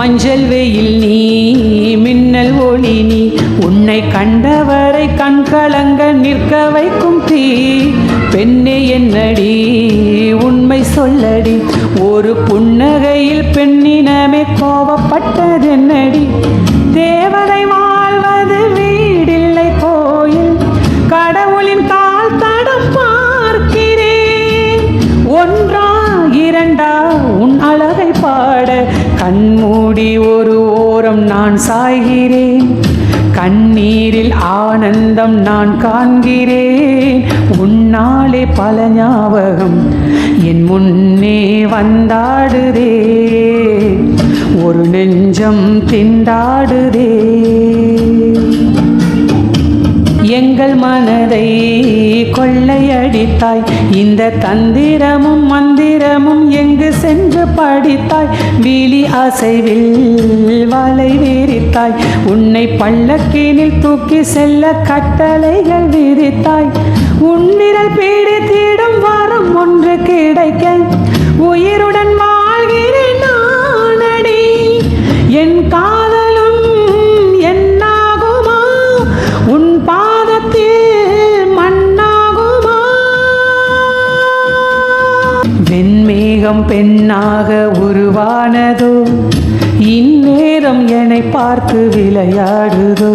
மஞ்சள் வெயில் நீ மின்னல் ஒளி நீ உன்னை கண்டவரை கண் கலங்க நிற்க வைக்கும் தீ. பெண்ணே என்னடி உண்மை சொல்லடி ஒரு புன்னகையில் பெண்ணினமே கோபப்பட்டதென்னடி. தேவதை கண்மூடி ஒரு ஓரம் நான் சாய்கிறேன். கண்ணீரில் ஆனந்தம் நான் காண்கிறேன். உன்னாலே பல ஞாபகம் என் முன்னே வந்தாடுதே. ஒரு நெஞ்சம் திண்டாடுதே. எங்கள் மனதை கொள்ளையடித்தாய். இந்த தந்திரமும் மந்திரமும் என்று படித்தாய். விழி அசைவில் வலை விரித்தாய். உன்னை பள்ளக்கீனில் தூக்கி செல்ல கட்டளைகள் விரித்தாய் உன்னிரல் பீடித்திடும் வரம் ஒன்று கிடைக்க உயிருடன் வாழ்கிறேன் நானடி. என் காதலும் என்னாகுமா? உன் பாதத்தில் வெண்மேகம் பெண்ணாக உருவானதோ இந்நேரம் என்னை பார்த்து விளையாடுதோ.